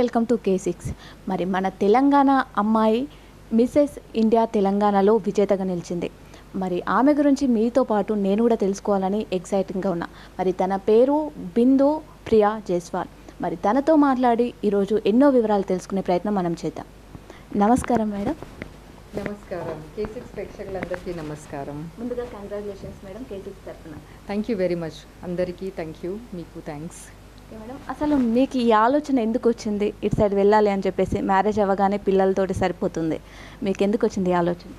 Welcome to K six మరి మన తెలంగాణ అమ్మాయి మిసెస్ ఇండియా తెలంగాణలో విజేతగా నిలిచింది. మరి ఆమె గురించి మీతో పాటు నేను కూడా తెలుసుకోవాలని ఎక్సైటింగ్గా ఉన్నా. మరి తన పేరు బిందు ప్రియా జైస్వాల్. మరి తనతో మాట్లాడి ఈరోజు ఎన్నో వివరాలు తెలుసుకునే ప్రయత్నం మనం చేద్దాం. నమస్కారం మేడం. నమస్కారం. కే సిక్స్ ప్రేక్షకులందరికీ నమస్కారం. ముందుగా కంగ్రాచులేషన్స్ మేడం కే సిక్స్ తరఫున. థ్యాంక్ యూ వెరీ మచ్ అందరికీ థ్యాంక్ యూ మీకు థ్యాంక్స్ మేడం. అసలు మీకు ఈ ఆలోచన ఎందుకు వచ్చింది? ఇటు సైడ్ వెళ్ళాలి అని చెప్పేసి మ్యారేజ్ అవ్వగానే పిల్లలతోటి సరిపోతుంది. మీకు ఎందుకు వచ్చింది ఈ ఆలోచన?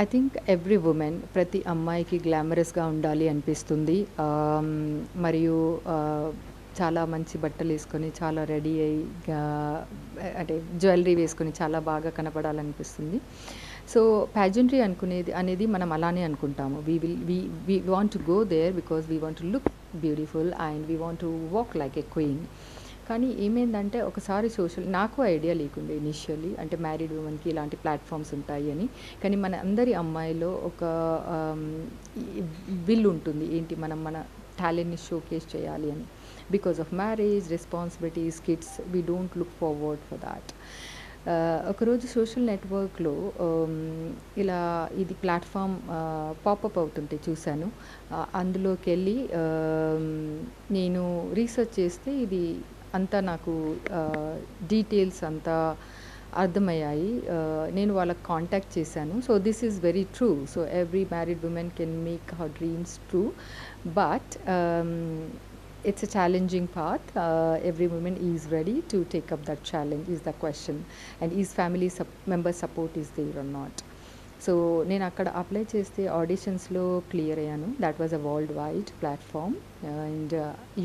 ఐ థింక్ ఎవ్రీ ఉమెన్ ప్రతి అమ్మాయికి గ్లామరస్గా ఉండాలి అనిపిస్తుంది. Um, మరియు uh, చాలా మంచి బట్టలు వేసుకొని చాలా రెడీ అయ్యి uh, అంటే జ్యువెలరీ వేసుకొని చాలా బాగా కనపడాలనిపిస్తుంది. సో ప్యాజెంట్రీ అనుకునేది అనేది మనం అలానే అనుకుంటాము. We will we we want to go there because we want to look beautiful and we want to walk like a queen కానీ ఏమైందంటే ఒకసారి సోషల్ నాకు ఐడియా లేకుండే ఇనిషియల్లీ అంటే మ్యారీడ్ ఉమెన్కి ఇలాంటి ప్లాట్ఫామ్స్ ఉంటాయి అని. కానీ మన అందరి అమ్మాయిలో ఒక um, విల్ ఉంటుంది. ఏంటి? మనం మన టాలెంట్ని షోకేస్ చేయాలి అని. Because of marriage responsibilities kids we don't look forward for that Uh, ఒకరోజు సోషల్ నెట్వర్క్లో um, ఇలా ఇది ప్లాట్ఫామ్ uh, పాపప్ అవుతుంటే చూశాను. Uh, అందులోకి వెళ్ళి um, నేను రీసెర్చ్ చేస్తే ఇది అంతా నాకు డీటెయిల్స్ అంతా అర్థమయ్యాయి. నేను వాళ్ళకి కాంటాక్ట్ చేశాను. So this is very true so every married women can make her dreams true but it's a challenging path. Uh, every woman is ready to take up that challenge, is the question. And is family sup- member support is there or not? So నేను అక్కడ apply చేస్తే ఆడిషన్స్లో clear అయ్యాను that was a world wide platform and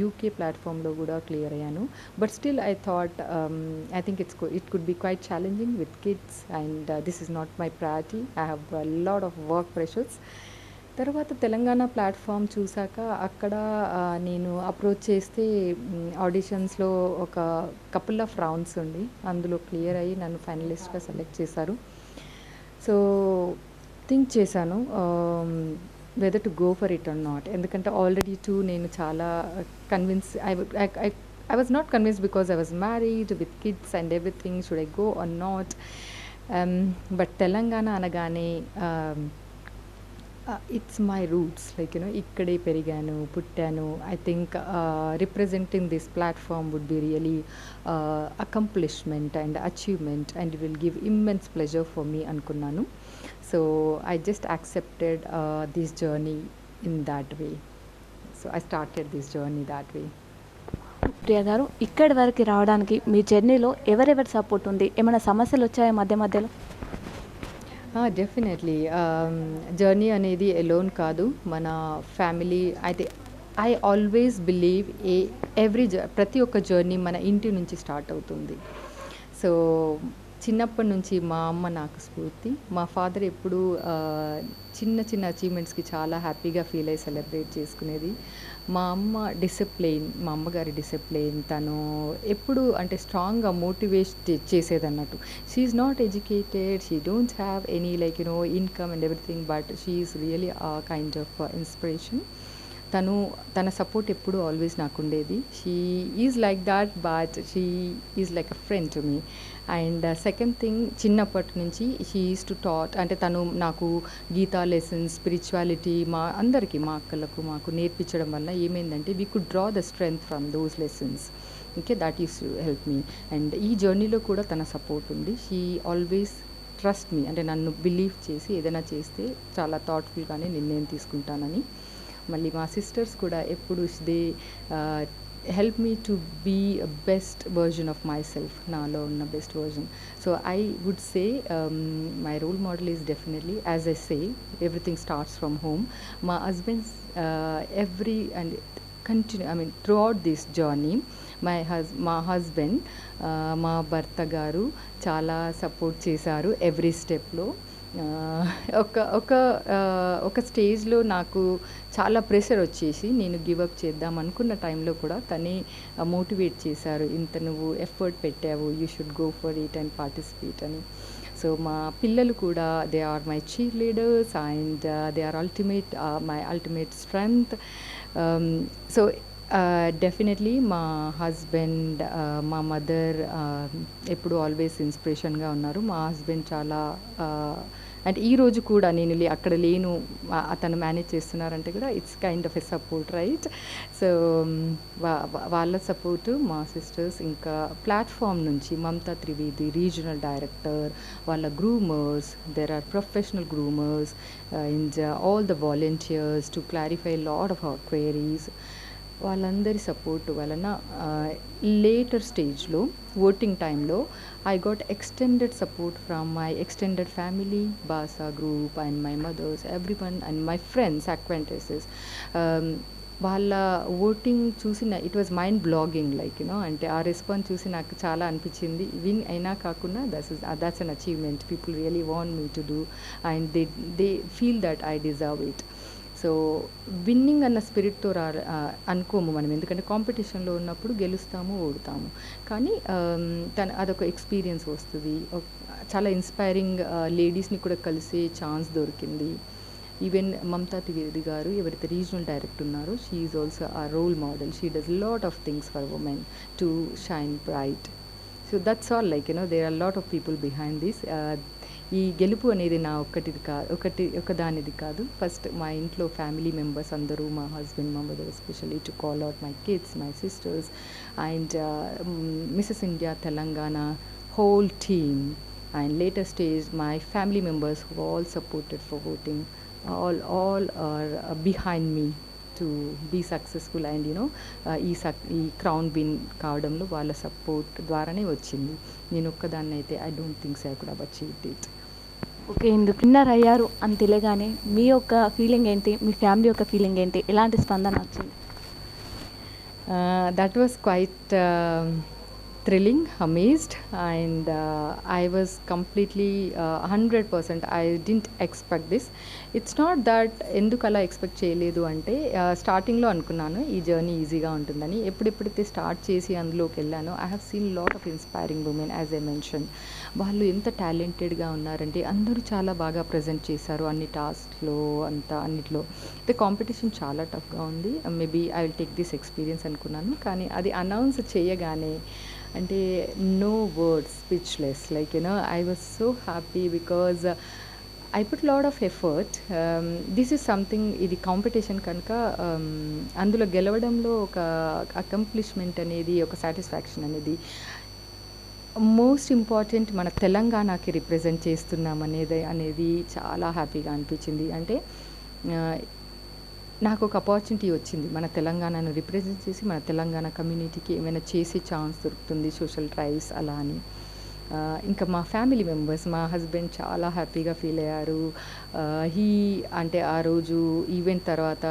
UK ప్లాట్ఫామ్లో కూడా clear అయ్యాను but still I thought I think it's it could be quite challenging with kids and this is not my priority I have lot of work pressures తర్వాత Telangana platform చూశాక అక్కడ నేను approach చేస్తే ఆడిషన్స్లో ఒక couple of rounds ఉండి అందులో clear అయ్యి నన్ను ఫైనలిస్ట్గా సెలెక్ట్ చేశారు. సో థింక్ చేశాను whether to go for it or not ఎందుకంటే ఆల్రెడీ టూ నేను చాలా convince I I was not convince because I was married with kids and everything should I go or not but Telangana అనగానే it's my roots like you know ఇక్కడే పెరిగాను పుట్టాను. I think representing this platform would be really accomplishment and achievement and will give immense pleasure for me అనుకున్నాను. So I just accepted this journey in that way so I started this journey that way Priya garu ఇక్కడి వరకు రావడానికి మీ జర్నీలో ఎవరెవరి support ఉంది? ఏమైనా సమస్యలు వచ్చాయా మధ్య మధ్యలో? డెఫినెట్లీ జర్నీ um, అనేది ఎలోన్ కాదు. మన ఫ్యామిలీ అయితే I always believe a every ప్రతి ఒక్క జర్నీ మన ఇంటి నుంచి స్టార్ట్ అవుతుంది. సో చిన్నప్పటి నుంచి మా అమ్మ నాకు స్ఫూర్తి. మా ఫాదర్ ఎప్పుడు చిన్న చిన్న అచీవ్మెంట్స్కి చాలా హ్యాపీగా ఫీల్ అయ్యి సెలబ్రేట్ చేసుకునేది. మా అమ్మ డిసిప్లైన్ మా అమ్మగారి డిసిప్లైన్ తను ఎప్పుడు అంటే స్ట్రాంగ్గా motivate చేసేదన్నట్టు. She's not educated she don't have any like you know income and everything but she's really a kind of inspiration తను తన సపోర్ట్ ఎప్పుడు ఆల్వేస్ నాకు ఉండేది. She is like that but she is like a friend to me and second thing చిన్నప్పటి నుంచి she is to taught అంటే తను నాకు గీతా లెసన్స్ స్పిరిచువాలిటీ మా అందరికీ మా అక్కలకు మాకు నేర్పించడం వల్ల ఏమైందంటే we could draw the strength from those lessons okay that is help me and ఈ జర్నీలో కూడా తన సపోర్ట్ ఉంది. షీ ఆల్వేస్ ట్రస్ట్ మీ అంటే నన్ను బిలీవ్ చేసి ఏదైనా చేస్తే చాలా థాట్ఫుల్గానే నిర్ణయం తీసుకుంటానని. మళ్ళీ మా సిస్టర్స్ కూడా ఎప్పుడు they uh, help me to be best version of myself నాలో ఉన్న best version so I would say my role model is definitely as I say everything starts from home మా husbands every and continue I mean throughout this journey my has మా husband మా భర్త గారు చాలా support చేశారు every స్టెప్లో ఒక ఒక ఒక స్టేజ్లో నాకు చాలా ప్రెషర్ వచ్చేసి నేను గివప్ చేద్దాం అనుకున్న టైంలో కూడా తనే మోటివేట్ చేశారు. ఇంత నువ్వు ఎఫర్ట్ పెట్టావు you should go for it and participate అని. సో మా పిల్లలు కూడా they are my chief leaders and they are ultimate my ultimate strength so definitely మా హస్బెండ్ మా మదర్ ఎప్పుడు ఆల్వేస్ ఇన్స్పిరేషన్గా ఉన్నారు. మా హస్బెండ్ చాలా అండ్ ఈ రోజు కూడా నేను లే- అక్కడ లేను అతను మేనేజ్ చేస్తున్నారంటే కూడా it's kind of a support right so వాళ్ళ సపోర్టు మా సిస్టర్స్ ఇంకా ప్లాట్ఫామ్ నుంచి మమతా త్రివేది రీజనల్ డైరెక్టర్ వాళ్ళ groomers there are professional groomers and all the volunteers to clarify lot of our queries వాళ్ళందరి సపోర్ట్ వలన లేటర్ స్టేజ్లో ఓటింగ్ టైంలో I got extended support from my extended family Basa group and my mothers every one and my friends acquaintances Um, వాళ్ళ voting చూసి it was mind blowing like you know అంటే ఆ response చూసి నాకు చాలా అనిపించింది. విన్ అయినా కాకుండా that's is that's an achievement people really want me to do and they they feel that I deserve it so winning అన్న స్పిరిట్తో రా అనుకోము మనం. ఎందుకంటే కాంపిటీషన్లో ఉన్నప్పుడు గెలుస్తాము ఓడుతాము. కానీ తన అదొక ఎక్స్పీరియన్స్ వస్తుంది. చాలా ఇన్స్పైరింగ్ లేడీస్ని కూడా కలిసే ఛాన్స్ దొరికింది. ఈవెన్ మమతా త్రివేది గారు ఎవరైతే రీజనల్ డైరెక్టర్ ఉన్నారో she is also a role model she does lot of things for women to shine bright so that's all like you know there are lot of people behind this ఈ గెలుపు అనేది నా ఒక్కటిది కాదు ఒకటి ఒకదానిది కాదు. First మా ఇంట్లో ఫ్యామిలీ మెంబర్స్ అందరూ మా హస్బెండ్ మా mother especially to call out my kids my sisters and Mrs India Telangana whole team and latest stage my family members who all supported for voting. All all are behind me to be successful and you know ఈ సక్ ఈ crown win కావడంలో వాళ్ళ support ద్వారానే వచ్చింది. నేను ఒక్కదాన్ని అయితే I don't thinks I could achieve it. Okay ఇందుకు విన్నర్ అయ్యారు అని తెలియగానే మీ యొక్క ఫీలింగ్ ఏంటి? మీ ఫ్యామిలీ యొక్క ఫీలింగ్ ఏంటి? ఎలాంటి స్పందన వచ్చింది? That was quite thrilling amazed and I was completely hundred percent I didn't expect this it's not that ఎందుకు అలా ఎక్స్పెక్ట్ చేయలేదు అంటే స్టార్టింగ్లో అనుకున్నాను ఈ జర్నీ ఈజీగా ఉంటుందని. ఎప్పుడెప్పుడైతే స్టార్ట్ చేసి అందులోకి వెళ్ళానో I have seen lot of inspiring women as I mention వాళ్ళు ఎంత టాలెంటెడ్గా ఉన్నారంటే అందరూ చాలా బాగా ప్రజెంట్ చేశారు అన్ని టాస్క్లో అంతా అన్నిట్లో. అయితే కాంపిటీషన్ చాలా టఫ్గా ఉంది. Maybe I will take this experience అనుకున్నాను. కానీ అది అనౌన్స్ చేయగానే అంటే no words speechless. Like you know I was so happy because I put lot of effort. This is something ఇది కాంపిటీషన్ కనుక అందులో గెలవడంలో ఒక అకంప్లిష్మెంట్ అనేది ఒక సాటిస్ఫాక్షన్ అనేది మోస్ట్ ఇంపార్టెంట్ మన తెలంగాణకి రిప్రజెంట్ చేస్తున్నాం అనేది అనేది చాలా హ్యాపీగా అనిపించింది. అంటే నాకు ఒక అపార్చునిటీ వచ్చింది. మన తెలంగాణను రిప్రజెంట్ చేసి మన తెలంగాణ కమ్యూనిటీకి ఏమైనా చేసే ఛాన్స్ దొరుకుతుంది సోషల్ డ్రైవ్స్ అలా అని. ఇంకా మా ఫ్యామిలీ మెంబర్స్ మా హస్బెండ్ చాలా హ్యాపీగా ఫీల్ అయ్యారు. హీ అంటే ఆ రోజు ఈవెంట్ తర్వాత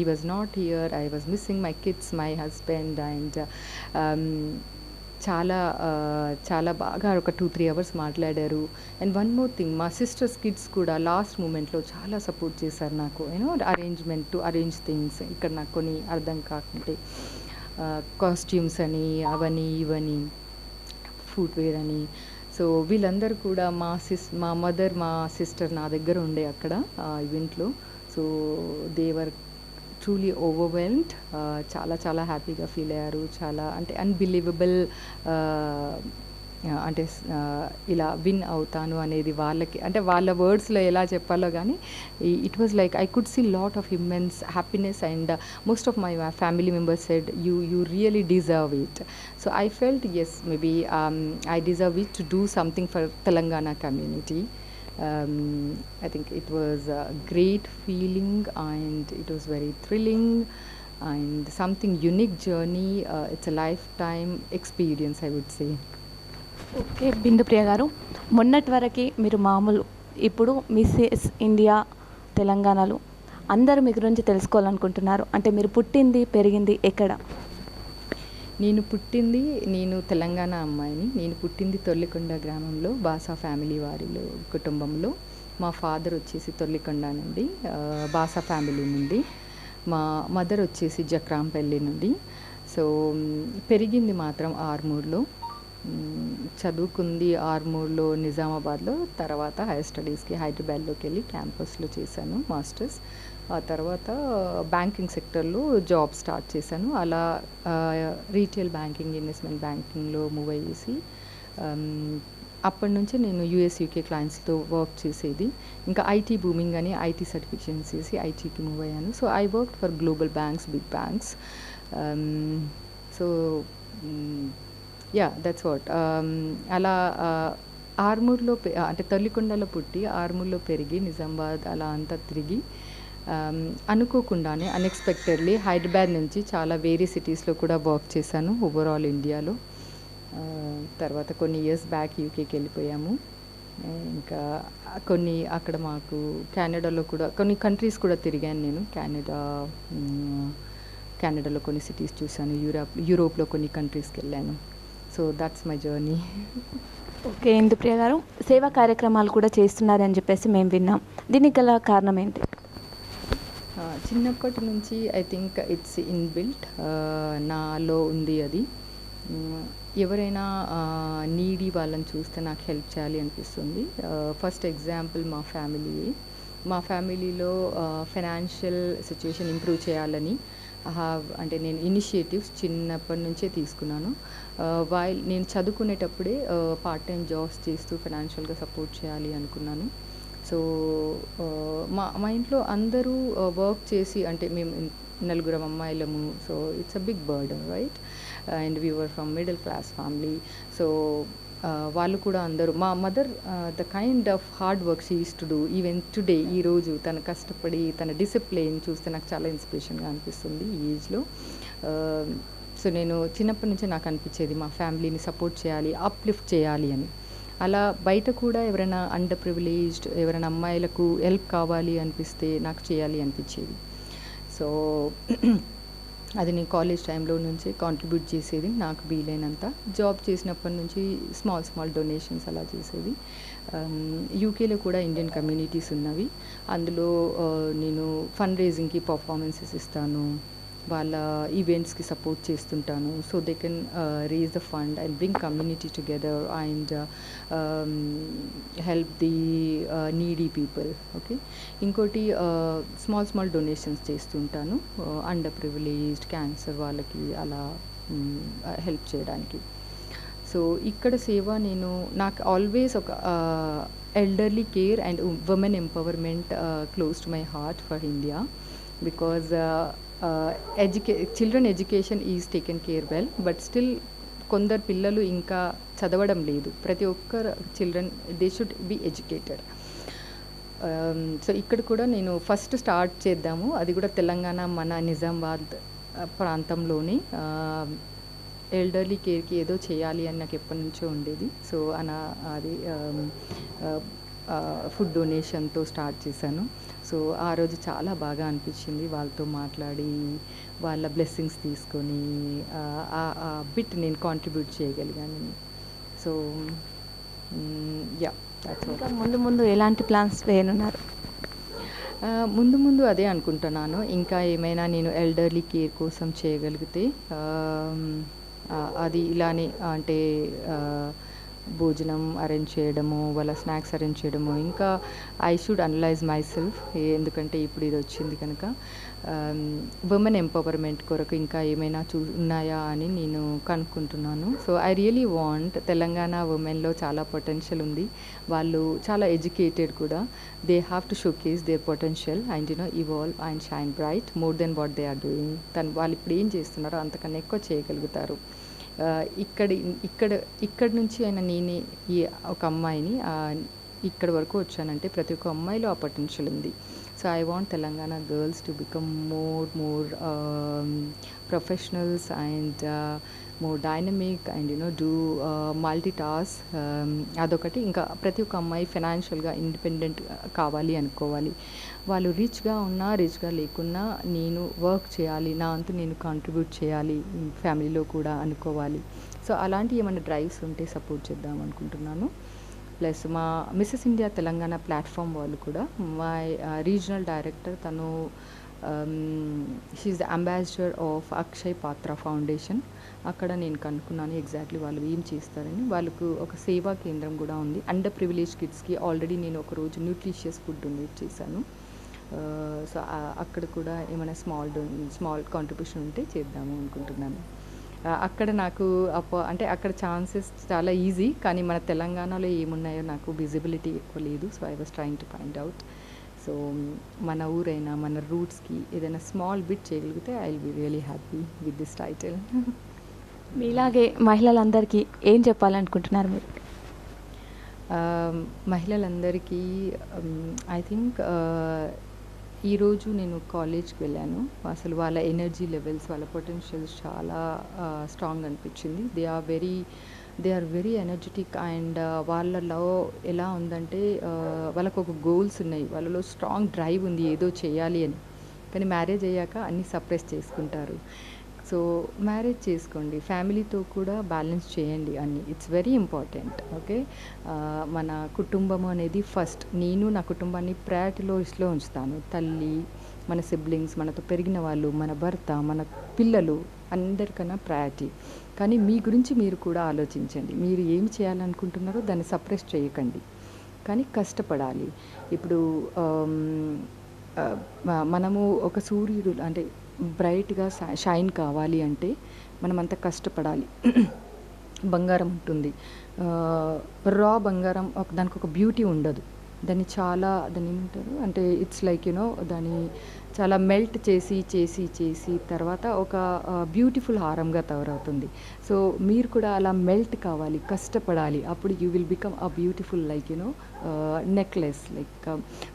ఈ was not here I was missing my kids my husband and చాలా చాలా బాగా ఒక టూ త్రీ అవర్స్ మాట్లాడారు. అండ్ వన్ మోర్ థింగ్ మా సిస్టర్స్ కిడ్స్ కూడా లాస్ట్ మూమెంట్లో చాలా సపోర్ట్ చేశారు నాకు. You know arrangement to arrange things ఇక్కడ నాకు కొన్ని అర్థం కాకుంటే కాస్ట్యూమ్స్ అని అవని ఇవని ఫుట్వేర్ అని. సో వీళ్ళందరూ కూడా మా సిస్ మా మదర్ మా సిస్టర్ నా దగ్గర ఉండే అక్కడ ఈవెంట్లో సో దేవర్ ట్రూలీ ఓవర్వెల్మ్డ్ చాలా చాలా హ్యాపీగా ఫీల్ అయ్యారు. చాలా అంటే అన్బిలీవబుల్ అంటే ఇలా విన్ అవుతాను అనేది వాళ్ళకి అంటే వాళ్ళ వర్డ్స్లో ఎలా చెప్పాలో కానీ it was like I could see lot of immense happiness and most of my family members said you you really deserve it so I felt yes maybe I deserve it to do something for Telangana community um, I think it was a great feeling and it was very thrilling and something unique journey. Uh, it's a lifetime experience, I would say. Okay Bindupriya garu మొన్నటి వరకు మీరు మామూలు ఇప్పుడు Mrs India తెలంగాణలో అందరూ మీ గురించి తెలుసుకోవాలనుకుంటున్నారు అంటే మీరు పుట్టింది పెరిగింది ఎక్కడ నేను పుట్టింది నేను తెలంగాణ అమ్మాయిని. నేను పుట్టింది తొల్లికొండ గ్రామంలో బాసా ఫ్యామిలీ వారిలో కుటుంబంలో. మా ఫాదర్ వచ్చేసి తొల్లికొండ నుండి బాసా ఫ్యామిలీ నుండి. మా మదర్ వచ్చేసి జక్రాంపల్లి నుండి. సో పెరిగింది మాత్రం ఆర్మూర్లో. చదువుకుంది ఆర్మూర్లో నిజామాబాద్లో. తర్వాత హైయర్ స్టడీస్కి హైదరాబాద్లోకి వెళ్ళి క్యాంపస్లో చేశాను మాస్టర్స్. ఆ తర్వాత బ్యాంకింగ్ సెక్టర్లో జాబ్ స్టార్ట్ చేశాను. అలా రీటైల్ బ్యాంకింగ్ ఇన్వెస్ట్మెంట్ బ్యాంకింగ్లో మూవ్ అయ్యేసి అప్పటి నుంచి నేను యూఎస్ యూకే క్లయింట్స్తో వర్క్ చేసేది. ఇంకా ఐటీ బూమింగ్ అని ఐటీ సర్టిఫికేషన్ చేసి ఐటీకి మూవ్ అయ్యాను. So I work for global banks big banks so yeah that's what అలా ఆర్మూర్లో అంటే తల్లికొండలో పుట్టి ఆర్మూర్లో పెరిగి నిజామాబాద్ అలా అంతా తిరిగి అనుకోకుండానే అన్ఎక్స్పెక్టెడ్లీ హైదరాబాద్ నుంచి చాలా వేరే సిటీస్లో కూడా వర్క్ చేశాను ఓవరాల్ ఇండియాలో. తర్వాత కొన్ని ఇయర్స్ బ్యాక్ యూకేకి వెళ్ళిపోయాము. ఇంకా కొన్ని అక్కడ మాకు కెనడాలో కూడా కొన్ని కంట్రీస్ కూడా తిరిగాను నేను. కెనడా కెనడాలో కొన్ని సిటీస్ చూశాను యూరప్ యూరోప్లో కొన్ని కంట్రీస్కి వెళ్ళాను. So that's my journey okay Indupriya garu సేవా కార్యక్రమాలు కూడా చేస్తున్నారని చెప్పేసి మేము విన్నాం. దీనికి గల కారణం ఏంటి? చిన్నప్పటి నుంచి ఐ థింక్ ఇట్స్ ఇన్బిల్ట్ నాలో ఉంది అది. Mm, ఎవరైనా నీడి వాళ్ళని చూస్తే నాకు హెల్ప్ చేయాలి అనిపిస్తుంది. Uh, ఫస్ట్ ఎగ్జాంపుల్ మా ఫ్యామిలీ మా ఫ్యామిలీలో ఫైనాన్షియల్ సిచ్యువేషన్ ఇంప్రూవ్ చేయాలని హావ్ అంటే నేను ఇనిషియేటివ్స్ చిన్నప్పటి నుంచే తీసుకున్నాను. Uh, వాయి నేను చదువుకునేటప్పుడే పార్ట్ టైం జాబ్స్ చేస్తూ ఫైనాన్షియల్గా సపోర్ట్ చేయాలి అనుకున్నాను. సో మా మా ఇంట్లో అందరూ వర్క్ చేసి అంటే మేము నలుగురం అమ్మాయిలము. So it's a big burden right and we're from middle class family so వాళ్ళు కూడా అందరూ మా mother the kind of hard work she is to do even today ఈరోజు తన కష్టపడి తన డిసిప్లిన్ చూస్తే నాకు చాలా ఇన్స్పిరేషన్గా అనిపిస్తుంది ఈ ఏజ్లో సో నేను చిన్నప్పటి నుంచే నాకు అనిపించేది మా ఫ్యామిలీని సపోర్ట్ చేయాలి అప్లిఫ్ట్ చేయాలి అని. అలా బయట కూడా ఎవరైనా అండర్ ప్రివిలేజ్డ్ ఎవరైనా అమ్మాయిలకు హెల్ప్ కావాలి అనిపిస్తే నాకు చేయాలి అనిపించేది. సో అది నేను కాలేజ్ టైంలో నుంచి కాంట్రిబ్యూట్ చేసేది. నాకు వీలైనంత జాబ్ చేసినప్పటి నుంచి స్మాల్ స్మాల్ డొనేషన్స్ అలా చేసేది. Um, యూకేలో కూడా ఇండియన్ కమ్యూనిటీస్ ఉన్నవి. అందులో uh, నేను ఫండ్ రేజింగ్కి పర్ఫార్మెన్సెస్ ఇస్తాను. వాళ్ళ ఈవెంట్స్కి సపోర్ట్ చేస్తుంటాను. So they can raise the fund and bring community together and help the needy people okay ఇంకోటి స్మాల్ స్మాల్ డొనేషన్స్ చేస్తుంటాను. అండర్ ప్రివిలేజ్డ్ క్యాన్సర్ వాళ్ళకి అలా హెల్ప్ చేయడానికి. సో ఇక్కడ సేవ నేను నాకు ఆల్వేస్ ఒక elderly care and women empowerment close to my heart for India because ఎడ్యుకే children education is taken care well but still కొందరు పిల్లలు ఇంకా చదవడం లేదు. ప్రతి ఒక్కరు children they should be educated so ఇక్కడ కూడా నేను ఫస్ట్ స్టార్ట్ చేద్దాము. అది కూడా తెలంగాణ మన నిజామాబాద్ uh, ప్రాంతంలోని um, ఎల్డర్లీ కేర్కి ఏదో చేయాలి అని నాకు ఎప్పటి నుంచో ఉండేది. సో అన అది ఫుడ్ డొనేషన్తో స్టార్ట్ చేశాను. సో ఆ రోజు చాలా బాగా అనిపించింది వాళ్ళతో మాట్లాడి వాళ్ళ బ్లెస్సింగ్స్ తీసుకొని ఆ బిట్ నేను కాంట్రిబ్యూట్ చేయగలిగాను. సో యా ముందు ముందు ఎలాంటి ప్లాన్స్ వేయనున్నారు? ముందు ముందు అదే అనుకుంటున్నాను. ఇంకా ఏమైనా నేను ఎల్డర్లీ కేర్ కోసం చేయగలిగితే అది ఇలానే అంటే భోజనం అరేంజ్ చేయడము వాళ్ళ స్నాక్స్ అరేంజ్ చేయడము. ఇంకా I should analyse myself ఎందుకంటే ఇప్పుడు ఇది వచ్చింది కనుక. ఉమెన్ ఎంపవర్మెంట్ కొరకు ఇంకా ఏమైనా చూ ఉన్నాయా అని నేను కనుక్కుంటున్నాను. So I really want Telangana ఉమెన్లో చాలా పొటెన్షియల్ ఉంది. వాళ్ళు చాలా ఎడ్యుకేటెడ్ కూడా. They have to showcase their potential and you know evolve and shine bright more than what they are doing తను వాళ్ళు ఇప్పుడు ఏం చేస్తున్నారో అంతకన్నా ఎక్కువ చేయగలుగుతారు. ఇక్కడి ఇక్కడ ఇక్కడి నుంచి అయినా నేనే ఈ ఒక అమ్మాయిని ఇక్కడ ఇక్కడి వరకు వచ్చానంటే ప్రతి ఒక్క అమ్మాయిలో ఆ పొటెన్షియల్ ఉంది. So I want Telangana girls to become more more professionals and more dynamic and you know do multitask అదొకటి. ఇంకా ప్రతి ఒక్క అమ్మాయి ఫైనాన్షియల్గా ఇండిపెండెంట్ uh, కావాలి అనుకోవాలి. వాళ్ళు రిచ్గా ఉన్నా రిచ్గా లేకున్నా నేను వర్క్ చేయాలి నా అంతు నేను కాంట్రిబ్యూట్ చేయాలి ఫ్యామిలీలో కూడా అనుకోవాలి. సో అలాంటి ఏమైనా డ్రైవ్స్ ఉంటే సపోర్ట్ చేద్దాం అనుకుంటున్నాను. ప్లస్ మా మిస్సెస్ ఇండియా తెలంగాణ ప్లాట్ఫామ్ వాళ్ళు కూడా మా రీజనల్ డైరెక్టర్ తను she the ambassador of Akshaya Patra foundation. అక్కడ నేను కనుక్కున్నాను ఎగ్జాక్ట్లీ వాళ్ళు ఏం చేస్తారని. వాళ్ళకు ఒక సేవా కేంద్రం కూడా ఉంది. అండర్ ప్రివిలేజ్ కిడ్స్కి ఆల్రెడీ నేను ఒక రోజు న్యూట్రిషియస్ ఫుడ్ డొనేట్ చేశాను. సో అక్కడ కూడా ఏమైనా స్మాల్ స్మాల్ కాంట్రిబ్యూషన్ ఉంటే చేద్దాము అనుకుంటున్నాను. అక్కడ నాకు అప్ప అంటే అక్కడ ఛాన్సెస్ చాలా ఈజీ కానీ మన తెలంగాణలో ఏమున్నాయో నాకు విజిబిలిటీ ఎక్కువ లేదు. So I was trying to find out so మన ఊరైనా మన రూట్స్కి ఏదైనా స్మాల్ బిట్ చేయగలిగితే I will be really happy with this title మీలాగే మహిళలందరికీ ఏం చెప్పాలనుకుంటున్నారు మీరు? మహిళలందరికీ ఐ థింక్ ఈరోజు నేను కాలేజ్కి వెళ్ళాను. అసలు వాళ్ళ ఎనర్జీ లెవెల్స్ వాళ్ళ పొటెన్షియల్స్ చాలా స్ట్రాంగ్ అనిపించింది. They are very they are very energetic and వాళ్ళలో ఎలా ఉందంటే వాళ్ళకు ఒక గోల్స్ ఉన్నాయి. వాళ్ళలో స్ట్రాంగ్ డ్రైవ్ ఉంది ఏదో చేయాలి అని. కానీ మ్యారేజ్ అయ్యాక అన్నీ సప్రెస్ చేసుకుంటారు. సో మ్యారేజ్ చేసుకోండి. ఫ్యామిలీతో కూడా బ్యాలెన్స్ చేయండి అన్ని. ఇట్స్ వెరీ ఇంపార్టెంట్ ఓకే మన కుటుంబం అనేది ఫస్ట్. నేను నా కుటుంబాన్ని ప్రయారిటీలో ఇస్ట్లో ఉంచుతాను. తల్లి మన సిబ్లింగ్స్ మనతో పెరిగిన వాళ్ళు మన భర్త మన పిల్లలు అందరికన్నా ప్రయారిటీ కానీ మీ గురించి మీరు కూడా ఆలోచించండి. మీరు ఏమి చేయాలనుకుంటున్నారో దాన్ని సప్రెస్ చేయకండి. కానీ కష్టపడాలి. ఇప్పుడు మనము ఒక సూర్యుడు అంటే బ్రైట్గా షైన్ కావాలి అంటే మనం అంత కష్టపడాలి. బంగారం ఉంటుంది. రా బంగారం ఒక దానికి ఒక బ్యూటీ ఉండదు. దాన్ని చాలా దాన్ని ఏమంటారు? అంటే ఇట్స్ లైక్ యూనో దాన్ని చాలా మెల్ట్ చేసి చేసి చేసి తర్వాత ఒక బ్యూటిఫుల్ హారంగా తయారవుతుంది. సో మీరు కూడా అలా మెల్ట్ కావాలి కష్టపడాలి. అప్పుడు you will become a beautiful like you know necklace like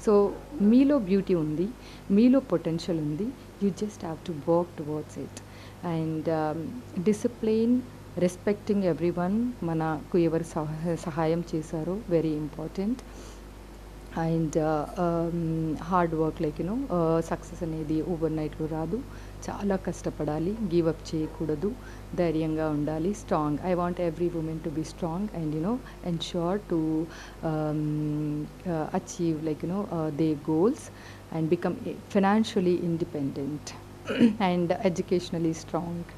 so మీలో బ్యూటీ ఉంది మీలో పొటెన్షియల్ ఉంది you just have to work towards it and discipline respecting everyone మనకు ఎవరు సహ- సహాయం చేశారో very important and hard work like you know success అనేది ఓవర్ నైట్లో రాదు చాలా కష్టపడాలి గివ్ అప్ చేయకూడదు ధైర్యంగా ఉండాలి strong I want every women to be strong and you know ensure to achieve like you know they goals and become financially independent and educationally strong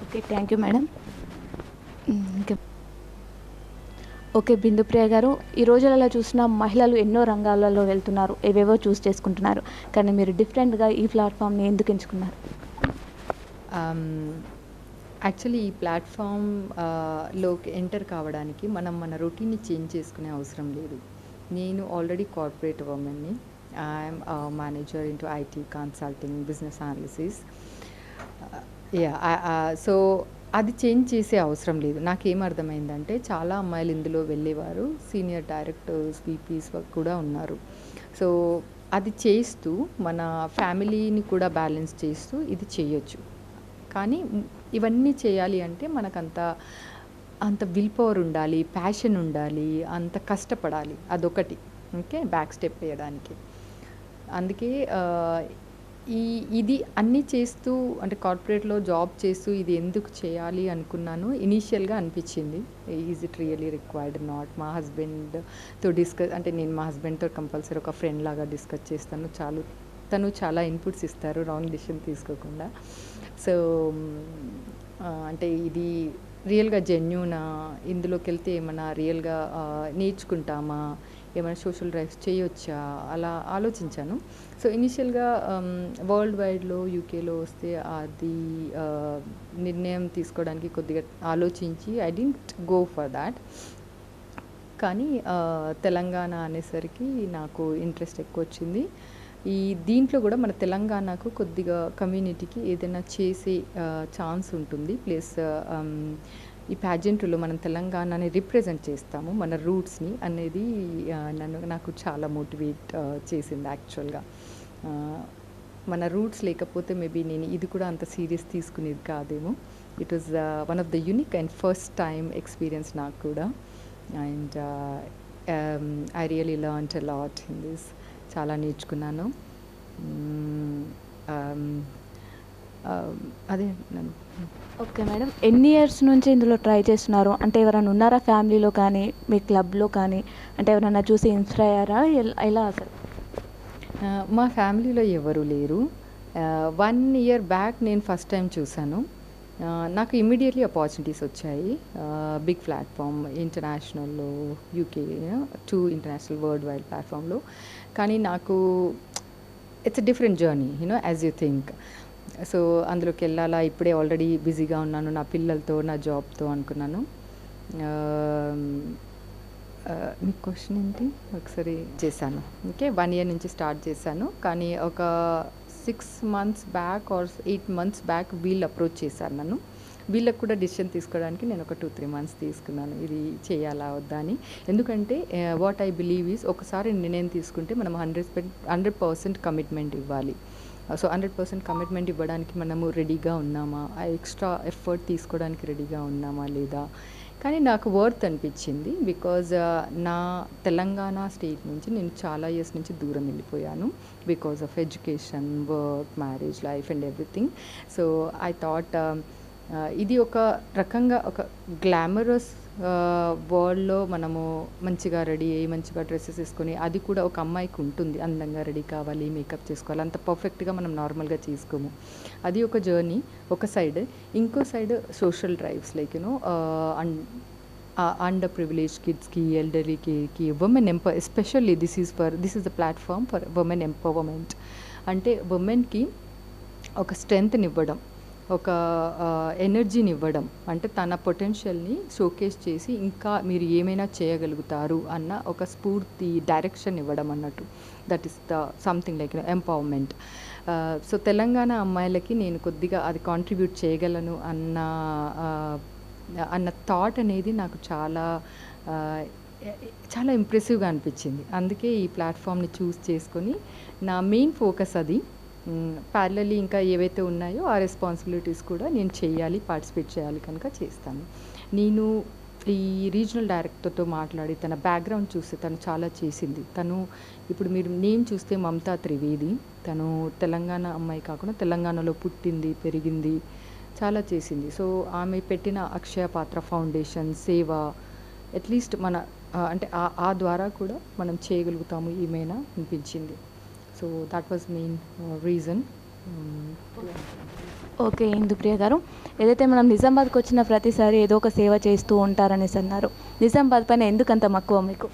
okay thank you madam ఇంకా okay Bindupriya గారు ఈ రోజులలో చూసిన మహిళలు ఎన్నో రంగాలలో వెళ్తున్నారు ఏవేవో చూస్ చేసుకుంటున్నారు కానీ మీరు డిఫరెంట్గా ఈ ప్లాట్ఫామ్ని ఎందుకు ఎంచుకున్నారు? యాక్చువల్లీ ఈ ప్లాట్ఫామ్లోకి ఎంటర్ కావడానికి మనం మన రొటీన్ని చేంజ్ చేసుకునే అవసరం లేదు. నేను already corporate ఉమెన్ని I'm manager into IT consulting business analysis yeah so అది చేంజ్ చేసే అవసరం లేదు. నాకేం అర్థమైందంటే చాలా అమ్మాయిలు ఇందులో వెళ్ళేవారు. సీనియర్ డైరెక్టర్స్ వీపీస్ కూడా ఉన్నారు. సో అది చేస్తూ మన ఫ్యామిలీని కూడా బ్యాలెన్స్ చేస్తూ ఇది చేయొచ్చు. కానీ ఇవన్నీ చేయాలి అంటే మనకంత అంత విల్ పవర్ ఉండాలి ప్యాషన్ ఉండాలి అంత కష్టపడాలి. అదొకటి. ఓకే? బ్యాక్ స్టెప్ వేయడానికి. అందుకే ఈ ఇది అన్నీ చేస్తూ అంటే కార్పొరేట్లో జాబ్ చేస్తూ ఇది ఎందుకు చేయాలి అనుకున్నాను ఇనీషియల్గా అనిపించింది. Is it really required not మా హస్బెండ్తో డిస్కస్ అంటే నేను మా హస్బెండ్తో కంపల్సరీ ఒక ఫ్రెండ్ లాగా డిస్కస్ చేస్తాను. చాలు తను చాలా ఇన్పుట్స్ ఇస్తారు రాంగ్ డిసిషన్ తీసుకోకుండా. సో అంటే ఇది రియల్గా జెన్యునా? ఇందులోకి వెళ్తే ఏమైనా రియల్గా నేర్చుకుంటామా? ఏమైనా సోషల్ డ్రైవ్స్ చేయొచ్చా? అలా ఆలోచించాను. సో ఇనిషియల్గా వరల్డ్ వైడ్లో యూకేలో వస్తే అది నిర్ణయం తీసుకోవడానికి కొద్దిగా ఆలోచించి I didn't go for that కానీ తెలంగాణ అనేసరికి నాకు ఇంట్రెస్ట్ ఎక్కువ వచ్చింది ఈ దీంట్లో కూడా మన తెలంగాణకు కొద్దిగా కమ్యూనిటీకి ఏదైనా చేసే ఛాన్స్ ఉంటుంది. ప్లస్ ఈ ప్యాజెంట్లో మనం తెలంగాణని రిప్రజెంట్ చేస్తాము. మన రూట్స్ని అనేది నన్ను నాకు చాలా మోటివేట్ చేసింది యాక్చువల్గా మన రూట్స్ లేకపోతే మేబీ నేను ఇది కూడా అంత సీరియస్ తీసుకునేది కాదేమో. It was one of the unique and first time experience నాకు కూడా. And I really learn a lot in this చాలా నేర్చుకున్నాను. Mm, um, అదే నన్ను. Okay madam. ఎన్ని ఇయర్స్ నుంచి ఇందులో ట్రై చేస్తున్నారు? అంటే ఎవరైనా ఉన్నారా ఫ్యామిలీలో కానీ మీ క్లబ్లో కానీ? అంటే ఎవరైనా చూసి ఇన్స్పైర్ అయ్యారా? ఎల్- అసలు? మా ఫ్యామిలీలో ఎవరు లేరు. వన్ ఇయర్ బ్యాక్ నేను ఫస్ట్ టైం చూశాను. నాకు ఇమ్మీడియట్లీ ఆపర్చునిటీస్ వచ్చాయి. Big platform ఇంటర్నేషనల్లో UK to international world wide ప్లాట్ఫామ్లో. కానీ నాకు it's different journey you know as you think so అందులోకి వెళ్ళాలా? ఇప్పుడే ఆల్రెడీ బిజీగా ఉన్నాను. నా పిల్లలతో నా జాబ్తో అనుకున్నాను. మీ క్వశ్చన్ ఏంటి? ఒకసారి చేశాను. ఓకే వన్ ఇయర్ నుంచి స్టార్ట్ చేశాను. కానీ ఒక six months back or eight months back వీళ్ళు అప్రోచ్ చేశారు నన్ను. వీళ్ళకు కూడా డిసిషన్ తీసుకోవడానికి నేను ఒక టూ త్రీ మంత్స్ తీసుకున్నాను. ఇది చేయాలా వద్దా అని. ఎందుకంటే వాట్ ఐ బిలీవ్ ఈజ్ ఒకసారి నిర్ణయం తీసుకుంటే మనం హండ్రెడ్ హండ్రెడ్ పర్సెంట్ కమిట్మెంట్ ఇవ్వాలి. సో హండ్రెడ్ పర్సెంట్ కమిట్మెంట్ ఇవ్వడానికి మనము రెడీగా ఉన్నామా? ఆ ఎక్స్ట్రా ఎఫర్ట్ తీసుకోవడానికి రెడీగా ఉన్నామా లేదా? కానీ నాకు వర్త్ అనిపించింది బికాజ్ uh, నా తెలంగాణ స్టేట్ నుంచి నేను చాలా ఇయర్స్ నుంచి దూరం వెళ్ళిపోయాను because of education work marriage life and everything so I thought ఇది ఒక రకంగా ఒక గ్లామరస్ వరల్డ్లో మనము మంచిగా రెడీ అయ్యి మంచిగా డ్రెస్సెస్ వేసుకొని అది కూడా ఒక అమ్మాయికి ఉంటుంది. అందంగా రెడీ కావాలి మేకప్ చేసుకోవాలి. అంత పర్ఫెక్ట్గా మనం నార్మల్గా చేసుకోము. అది ఒక జర్నీ ఒక సైడ్ ఇంకో side social drives like you know and underprivileged కిడ్స్కి ఎల్డరీకి women ఎంప especially this is for this is the platform for women empowerment అంటే ఉమెన్కి ఒక స్ట్రెంగ్త్ని ఇవ్వడం. ఒక ఎనర్జీని ఇవ్వడం అంటే తన పొటెన్షియల్ని షోకేస్ చేసి ఇంకా మీరు ఏమైనా చేయగలుగుతారు అన్న ఒక స్ఫూర్తి డైరెక్షన్ ఇవ్వడం అన్నట్టు. That is the something like empowerment so Telangana అమ్మాయిలకి నేను కొద్దిగా అది కాంట్రిబ్యూట్ చేయగలను అన్న అన్న థాట్ అనేది నాకు చాలా చాలా ఇంప్రెసివ్గా అనిపించింది. అందుకే ఈ ప్లాట్ఫామ్ని చూస్ చేసుకొని నా మెయిన్ ఫోకస్ అది. ప్యారలీ ఇంకా ఏవైతే ఉన్నాయో ఆ రెస్పాన్సిబిలిటీస్ కూడా నేను చేయాలి పార్టిసిపేట్ చేయాలి కనుక చేస్తాను. నేను ఈ రీజనల్ డైరెక్టర్తో మాట్లాడి తన బ్యాక్గ్రౌండ్ చూస్తే తను చాలా చేసింది. తను ఇప్పుడు మీరు నేమ్ చూస్తే మమతా త్రివేది. తను తెలంగాణ అమ్మాయి కాకుండా తెలంగాణలో పుట్టింది పెరిగింది చాలా చేసింది. సో ఆమె పెట్టిన అక్షయ పాత్ర ఫౌండేషన్ సేవ అట్లీస్ట్ మన అంటే ఆ ద్వారా కూడా మనం చేయగలుగుతాము ఏమైనా అనిపించింది. So that was main reason okay Indupriya garu. ఏదైతే మనం నిజామాబాద్కి వచ్చిన ప్రతిసారి ఏదో ఒక సేవ చేస్తూ ఉంటారనేసి అన్నారు. నిజామాబాద్ పైన ఎందుకంత మక్కువ మీకు?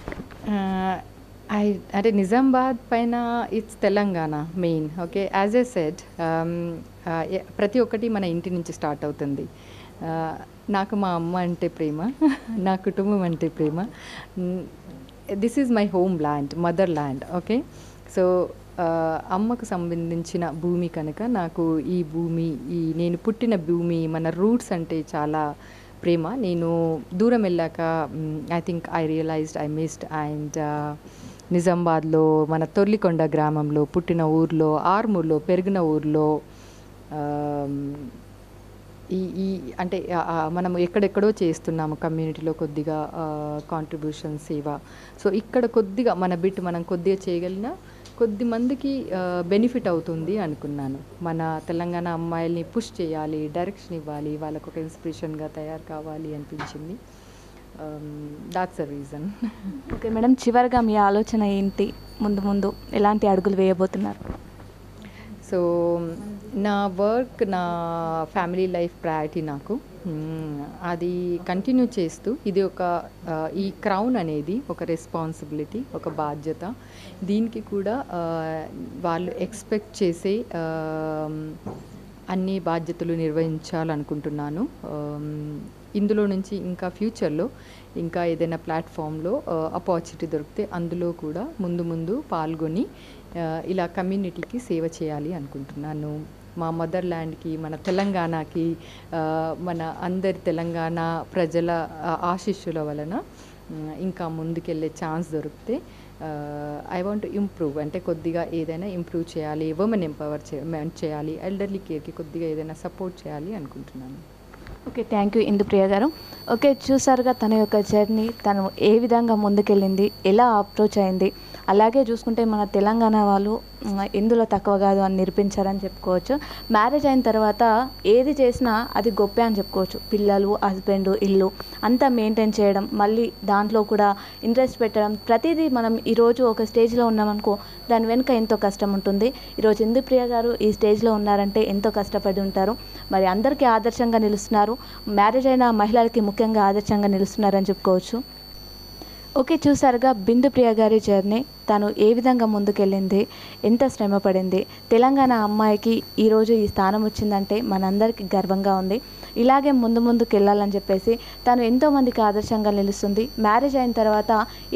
ఐ అంటే నిజామాబాద్ పైన it's Telangana main okay? As I said ప్రతి ఒక్కటి మన ఇంటి నుంచి స్టార్ట్ అవుతుంది. నాకు మా అమ్మ అంటే ప్రేమ నా కుటుంబం అంటే ప్రేమ. This is my homeland motherland okay? So అమ్మకు సంబంధించిన భూమి కనుక నాకు ఈ భూమి ఈ నేను పుట్టిన భూమి మన రూట్స్ అంటే చాలా ప్రేమ. నేను దూరం వెళ్ళాక I think I realised I missed and నిజామాబాద్లో మన తొర్లికొండ గ్రామంలో పుట్టిన ఊర్లో ఆర్మూర్లో పెరిగిన ఊర్లో ఈ ఈ అంటే మనం ఎక్కడెక్కడో చేస్తున్నాము కమ్యూనిటీలో కొద్దిగా కాంట్రిబ్యూషన్ సేవ. సో ఇక్కడ కొద్దిగా మన బిట్ మనం కొద్దిగా చేయగలిగిన కొద్ది మందికి బెనిఫిట్ అవుతుంది అనుకున్నాను. మన తెలంగాణ అమ్మాయిల్ని పుష్ చేయాలి డైరెక్షన్ ఇవ్వాలి వాళ్ళకు ఒక ఇన్స్పిరేషన్గా తయారు కావాలి అనిపించింది. That's a reason okay madam చివరిగా మీ ఆలోచన ఏంటి? ముందు ముందు ఎలాంటి అడుగులు వేయబోతున్నారు? సో నా వర్క్ నా ఫ్యామిలీ లైఫ్ ప్రయారిటీ నాకు. అది కంటిన్యూ చేస్తూ ఇది ఒక ఈ క్రౌన్ అనేది ఒక రెస్పాన్సిబిలిటీ ఒక బాధ్యత. దీనికి కూడా వాళ్ళు ఎక్స్పెక్ట్ చేసే అన్ని బాధ్యతలు నిర్వహించాలనుకుంటున్నాను. ఇందులో నుంచి ఇంకా ఫ్యూచర్లో ఇంకా ఏదైనా ప్లాట్ఫామ్లో ఆపర్చునిటీ దొరికితే అందులో కూడా ముందు ముందు పాల్గొని ఇలా కమ్యూనిటీకి సేవ చేయాలి అనుకుంటున్నాను. మా మదర్ ల్యాండ్కి మన తెలంగాణకి మన అందరి తెలంగాణ ప్రజల ఆశీస్సుల వలన ఇంకా ముందుకెళ్ళే ఛాన్స్ దొరికితే ఐ వాంట్ ఇంప్రూవ్ అంటే కొద్దిగా ఏదైనా ఇంప్రూవ్ చేయాలి ఉమెన్ ఎంపవర్ చేయాలి ఎల్డర్లీ కేర్కి కొద్దిగా ఏదైనా సపోర్ట్ చేయాలి అనుకుంటున్నాను. ఓకే థ్యాంక్ యూ ఇందుప్రియ గారు. ఓకే చూసారుగా తన యొక్క జర్నీ తను ఏ విధంగా ముందుకెళ్ళింది ఎలా అప్రోచ్ అయింది. అలాగే చూసుకుంటే మన తెలంగాణ వాళ్ళు ఇందులో తక్కువ కాదు అని నిరూపించారని చెప్పుకోవచ్చు. మ్యారేజ్ అయిన తర్వాత ఏది చేసినా అది గొప్పే అని చెప్పుకోవచ్చు. పిల్లలు హస్బెండ్ ఇల్లు అంతా మెయింటైన్ చేయడం మళ్ళీ దాంట్లో కూడా ఇంట్రెస్ట్ పెట్టడం. ప్రతిదీ మనం ఈరోజు ఒక స్టేజ్లో ఉన్నామనుకో దాని వెనుక ఎంతో కష్టం ఉంటుంది. ఈరోజు ఇందుప్రియ గారు ఈ స్టేజ్లో ఉన్నారంటే ఎంతో కష్టపడి ఉంటారు. మరి అందరికీ ఆదర్శంగా నిలుస్తున్నారు. మ్యారేజ్ అయిన మహిళలకి ముఖ్యంగా ఆదర్శంగా నిలుస్తున్నారని చెప్పుకోవచ్చు. ఓకే చూసారుగా బిందు ప్రియ గారి జర్నీ. తను ఏ విధంగా ముందుకెళ్ళింది? ఎంత శ్రమ పడింది? తెలంగాణ అమ్మాయికి ఈరోజు ఈ స్థానం వచ్చిందంటే మనందరికీ గర్వంగా ఉంది. ఇలాగే ముందు ముందుకు వెళ్ళాలని చెప్పేసి తను ఎంతోమందికి ఆదర్శంగా నిలుస్తుంది. మ్యారేజ్ అయిన తర్వాత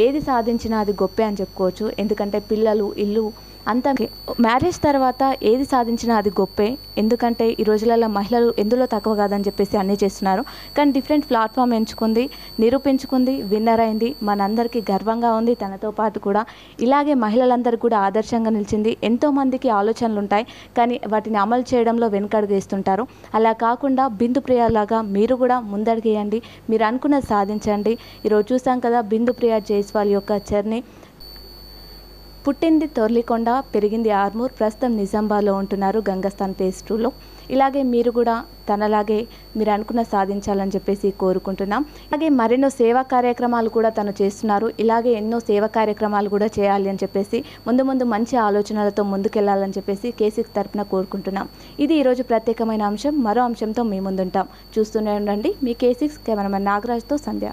ఏది సాధించినా అది గొప్పే అని చెప్పుకోవచ్చు. ఎందుకంటే పిల్లలు ఇల్లు అంత మ్యారేజ్ తర్వాత ఏది సాధించినా అది గొప్పే. ఎందుకంటే ఈ రోజులలో మహిళలు ఎందులో తక్కువ కాదని చెప్పేసి అన్నీ చేస్తున్నారు. కానీ డిఫరెంట్ ప్లాట్ఫామ్ ఎంచుకుంది నిరూపించుకుంది విన్నర్ అయింది. మనందరికీ గర్వంగా ఉంది. తనతో పాటు కూడా ఇలాగే మహిళలందరూ కూడా ఆదర్శంగా నిలిచింది. ఎంతోమందికి ఆలోచనలు ఉంటాయి. కానీ వాటిని అమలు చేయడంలో వెనుకడుగేస్తుంటారు అలా కాకుండా బిందు ప్రియలాగా మీరు కూడా ముందడిగేయండి మీరు అనుకున్నది సాధించండి. ఈరోజు చూసాం కదా బిందు ప్రియ జైస్వాల్ యొక్క జర్నీ. పుట్టింది తొర్లికొండ పెరిగింది ఆర్మూర్ ప్రస్తుతం నిజామాబాద్లో ఉంటున్నారు గంగస్థాన్ పేస్ టూలో. ఇలాగే మీరు కూడా తనలాగే మీరు అనుకున్న సాధించాలని చెప్పేసి కోరుకుంటున్నాం. అలాగే మరెన్నో సేవా కార్యక్రమాలు కూడా తను చేస్తున్నారు. ఇలాగే ఎన్నో సేవా కార్యక్రమాలు కూడా చేయాలి అని చెప్పేసి ముందు ముందు మంచి ఆలోచనలతో ముందుకెళ్ళాలని చెప్పేసి కేసీకి తరపున కోరుకుంటున్నాం. ఇది ఈరోజు ప్రత్యేకమైన అంశం. మరో అంశంతో మీ ముందుంటాం. చూస్తూనే ఉండండి. మీ కేసీక్స్ కెమెరామెన్ నాగరాజ్తో సంధ్య.